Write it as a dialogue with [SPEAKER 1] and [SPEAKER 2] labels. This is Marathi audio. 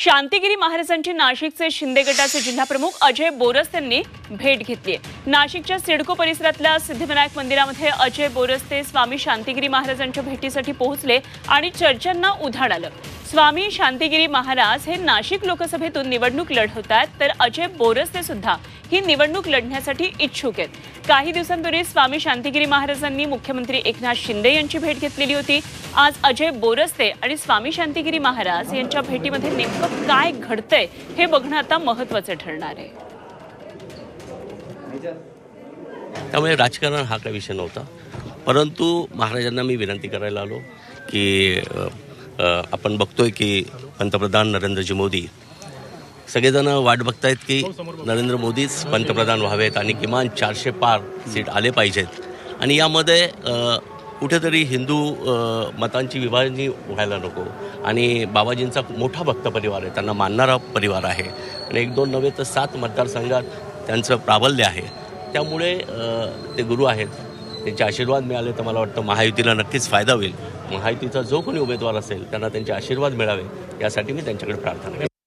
[SPEAKER 1] शांतिगिरी महाराजांची नाशिकचे शिंदे गटाचे जिल्हाप्रमुख अजय बोरस यांनी भेट घेतली. नाशिकच्या सिडको परिसरातल्या सिद्धिविनायक मंदिरामध्ये अजय बोरस्ते स्वामी शांतिगिरी महाराजांच्या भेटीसाठी पोहोचले आणि चर्चांना उधाण आलं. स्वामी शांतिगिरी महाराज हे नाशिक लोकसभेतून निवडणूक लढवत आहेत तर अजय बोरसने सुद्धा ही निवडणूक लढण्यासाठी इच्छुक आहेत. काही दिवसांपूर्वी स्वामी शांतिगिरी महाराजांनी मुख्यमंत्री एकनाथ शिंदे यांची भेट घेतलेली होती. आज अजय बोरस्ते आणि स्वामी शांतिगिरी महाराज यांच्या भेटीमध्ये नेमकं काय घडतंय हे बघणं आता महत्वाचं ठरणार आहे.
[SPEAKER 2] त्यामुळे राजकारण हा काही विषय नव्हता. परंतु महाराजांना मी विनंती करायला आलो की आपण बघतोय की पंतप्रधान नरेंद्रजी मोदी सगळेजण वाट बघतायत की नरेंद्र मोदीच पंतप्रधान व्हावेत आणि किमान चारशे पार सीट आले पाहिजेत. आणि यामध्ये कुठेतरी हिंदू मतांची विभाजनी व्हायला नको. आणि बाबाजींचा मोठा भक्त परिवार आहे त्यांना मानणारा परिवार आहे. आणि एक दोन नव्हे तर सात मतदारसंघात त्यांचं प्राबल्य आहे. त्यामुळे ते गुरु आहेत. त्यांचे आशीर्वाद मिळाले तर मला वाटतं महायुतीला नक्कीच फायदा होईल. महायुतीचा जो कोणी उमेदवार असेल त्यांना त्यांचे आशीर्वाद मिळावे यासाठी मी त्यांच्याकडे प्रार्थना करतो.